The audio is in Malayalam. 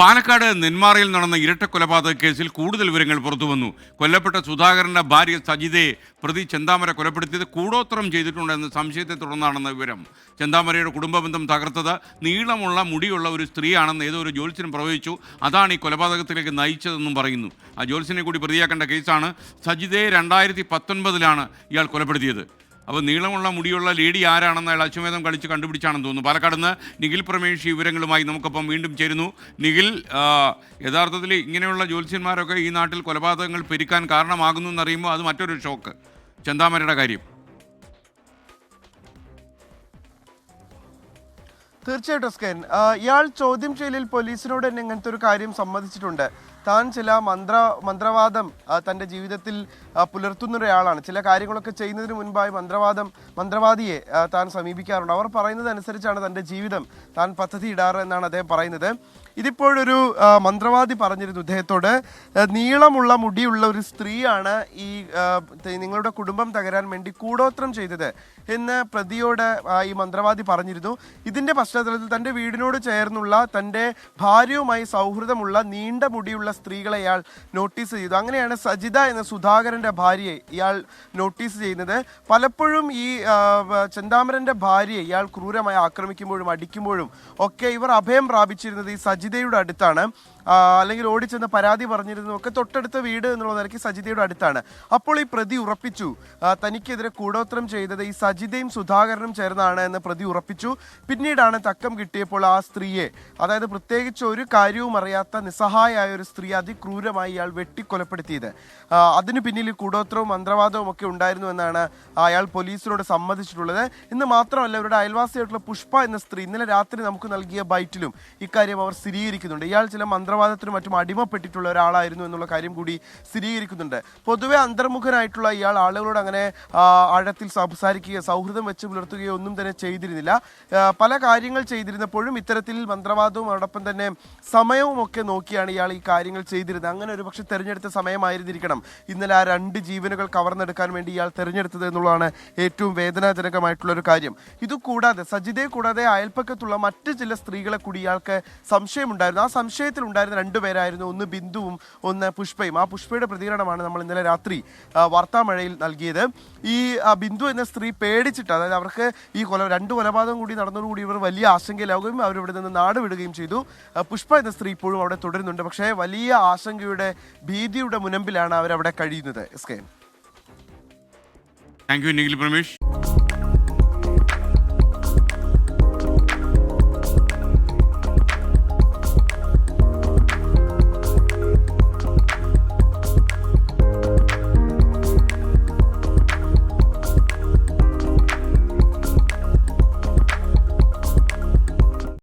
പാലക്കാട് നെന്മാറയിൽ നടന്ന ഇരട്ട കൊലപാതക കേസിൽ കൂടുതൽ വിവരങ്ങൾ പുറത്തുവന്നു കൊല്ലപ്പെട്ട സുധാകരന്റെ ഭാര്യ സജിതയെ പ്രതി ചെന്താമര കൊലപ്പെടുത്തിയത് കൂടോത്രം ചെയ്തിട്ടുണ്ടെന്ന സംശയത്തെ തുടർന്നാണെന്ന വിവരം. ചെന്താമരയുടെ കുടുംബ ബന്ധം തകർത്തത് നീളമുള്ള മുടിയുള്ള ഒരു സ്ത്രീയാണെന്ന് ഏതോ ഒരു ജ്യോത്സ്യൻ പ്രവചിച്ചു. അതാണ് ഈ കൊലപാതകത്തിലേക്ക് നയിച്ചതെന്നും പറയുന്നു. ആ ജ്യോത്സ്യനെ കൂടി പ്രതിയാക്കേണ്ട കേസാണ് സജിതയെ രണ്ടായിരത്തി പത്തൊൻപതിലാണ് ഇയാൾ കൊലപ്പെടുത്തിയത്. അപ്പോൾ നീളമുള്ള മുടിയുള്ള ലേഡി ആരാണെന്ന് അയാൾ അശ്വമേധം കളിച്ച് കണ്ടുപിടിച്ചാണെന്ന് തോന്നുന്നു. പാലക്കാട് നിന്ന് നിഖിൽ പ്രമേഷ് വിവരങ്ങളുമായി നമുക്കൊപ്പം വീണ്ടും ചേരുന്നു. നിഖിൽ യഥാർത്ഥത്തിൽ ഇങ്ങനെയുള്ള ജ്യോത്സ്യന്മാരൊക്കെ ഈ നാട്ടിൽ കൊലപാതകങ്ങൾ പെരുക്കാൻ കാരണമാകുന്നു എന്നറിയുമ്പോൾ അത് മറ്റൊരു ഷോക്ക് ചന്താമരയുടെ കാര്യം. തീർച്ചയായിട്ടും സ്കൻ. ഇയാൾ ചോദ്യം ചെയ്യലിൽ പോലീസിനോട് തന്നെ ഇങ്ങനത്തെ ഒരു കാര്യം സമ്മതിച്ചിട്ടുണ്ട്. താൻ ചില മന്ത്ര മന്ത്രവാദം തന്റെ ജീവിതത്തിൽ പുലർത്തുന്ന ഒരാളാണ് ചില കാര്യങ്ങളൊക്കെ ചെയ്യുന്നതിന് മുൻപായി മന്ത്രവാദം മന്ത്രവാദിയെ താൻ സമീപിക്കാറുണ്ട്. അവർ പറയുന്നത് അനുസരിച്ചാണ് തന്റെ ജീവിതം താൻ പദ്ധതി ഇടാറ് എന്നാണ് അദ്ദേഹം പറയുന്നത്. ഇതിപ്പോഴൊരു മന്ത്രവാദി പറഞ്ഞിരുന്നു ഇദ്ദേഹത്തോട് നീളമുള്ള മുടിയുള്ള ഒരു സ്ത്രീയാണ് ഈ നിങ്ങളുടെ കുടുംബം തകരാൻ വേണ്ടി കൂടോത്രം ചെയ്തത് എന്ന് പ്രതിയോട് ഈ മന്ത്രവാദി പറഞ്ഞിരുന്നു. ഇതിന്റെ പശ്ചാത്തലത്തിൽ തന്റെ വീടിനോട് ചേർന്നുള്ള തന്റെ ഭാര്യയുമായി സൗഹൃദമുള്ള നീണ്ട മുടിയുള്ള സ്ത്രീകളെ ഇയാൾ നോട്ടീസ് ചെയ്തു. അങ്ങനെയാണ് സജിത എന്ന സുധാകരന്റെ ഭാര്യയെ ഇയാൾ നോട്ടീസ് ചെയ്യുന്നത്. പലപ്പോഴും ഈ ചെന്താമരന്റെ ഭാര്യയെ ഇയാൾ ക്രൂരമായി ആക്രമിക്കുമ്പോഴും അടിക്കുമ്പോഴും ഒക്കെ ഇവർ അഭയം പ്രാപിച്ചിരുന്നത് ഈ സജിതയുടെ അടുത്താണ്. അല്ലെങ്കിൽ ഓടിച്ചെന്ന് പരാതി പറഞ്ഞിരുന്നു ഒക്കെ തൊട്ടടുത്ത വീട് എന്നുള്ള നിലയ്ക്ക് സജിതയുടെ അടുത്താണ്. അപ്പോൾ ഈ പ്രതി ഉറപ്പിച്ചു. തനിക്കെതിരെ കൂടോത്രം ചെയ്തത് ഈ സജിതയും സുധാകരനും ചേർന്നാണ് എന്ന് പ്രതി ഉറപ്പിച്ചു. പിന്നീടാണ് തക്കം കിട്ടിയപ്പോൾ ആ സ്ത്രീയെ അതായത് പ്രത്യേകിച്ച് ഒരു കാര്യവും അറിയാത്ത നിസ്സഹായായ ഒരു സ്ത്രീ അതിക്രൂരമായി ഇയാൾ വെട്ടിക്കൊലപ്പെടുത്തിയത്. അതിനു പിന്നിൽ കൂടോത്രവും മന്ത്രവാദവും ഒക്കെ ഉണ്ടായിരുന്നു എന്നാണ് അയാൾ പോലീസിനോട് സമ്മതിച്ചിട്ടുള്ളത്. ഇന്ന് മാത്രമല്ല ഇവരുടെ അയൽവാസിയായിട്ടുള്ള പുഷ്പ എന്ന സ്ത്രീ ഇന്നലെ രാത്രി നമുക്ക് നൽകിയ ബൈറ്റിലും ഇക്കാര്യം അവർ സ്ഥിരീകരിക്കുന്നുണ്ട്. ഇയാൾ ചില മന്ത്രവാദത്തിനും മറ്റും അടിമപ്പെട്ടിട്ടുള്ള ഒരാളായിരുന്നു എന്നുള്ള കാര്യം കൂടി സ്ഥിരീകരിക്കുന്നുണ്ട്. പൊതുവെ അന്തർമുഖനായിട്ടുള്ള ഇയാൾ ആളുകളോട് അങ്ങനെ ആഴത്തിൽ സംസാരിക്കുകയോ സൗഹൃദം വെച്ച് പുലർത്തുകയോ ഒന്നും തന്നെ ചെയ്തിരുന്നില്ല. പല കാര്യങ്ങൾ ചെയ്തിരുന്നപ്പോഴും ഇത്തരത്തിൽ മന്ത്രവാദവും അതോടൊപ്പം തന്നെ സമയവും ഒക്കെ നോക്കിയാണ് ഇയാൾ ഈ കാര്യങ്ങൾ ചെയ്തിരുന്നത്. അങ്ങനെ ഒരു പക്ഷെ തെരഞ്ഞെടുത്ത സമയമായിരുന്നിരിക്കണം. ഇന്നലെ ആ രണ്ട് ജീവനുകൾ കവർന്നെടുക്കാൻ വേണ്ടി ഇയാൾ തെരഞ്ഞെടുത്തത് എന്നുള്ളതാണ് ഏറ്റവും വേദനാജനകമായിട്ടുള്ള ഒരു കാര്യം. ഇതുകൂടാതെ സജിതയെ കൂടാതെ അയൽപ്പക്കത്തുള്ള മറ്റ് ചില സ്ത്രീകളെ കൂടി ഇയാൾക്ക് സംശയമുണ്ടായിരുന്നു. ആ സംശയത്തിൽ ഉണ്ടായിരുന്ന രണ്ടുപേരായിരുന്നു ഒന്ന് ബിന്ദുവും ഒന്ന് പുഷ്പയും. ആ പുഷ്പയുടെ പ്രതികരണമാണ് നമ്മൾ ഇന്നലെ രാത്രി വാർത്താമഴയിൽ നൽകിയത്. ഈ ബിന്ദു എന്ന സ്ത്രീ പേടിച്ചിട്ട് അതായത് അവർക്ക് ഈ കൊല രണ്ട് കൊലപാതകം കൂടി നടന്നതോടുകൂടി ഇവർ വലിയ ആശങ്കയിലാവുകയും അവർ നിന്ന് നാട് വിടുകയും ചെയ്തു. പുഷ്പ എന്ന സ്ത്രീ ഇപ്പോഴും അവിടെ തുടരുന്നുണ്ട്. പക്ഷേ വലിയ ആശങ്കയുടെ ഭീതിയുടെ മുനമ്പിലാണ് അവരവിടെ കഴിയുന്നത്. S K thank you Nikhil Pramesh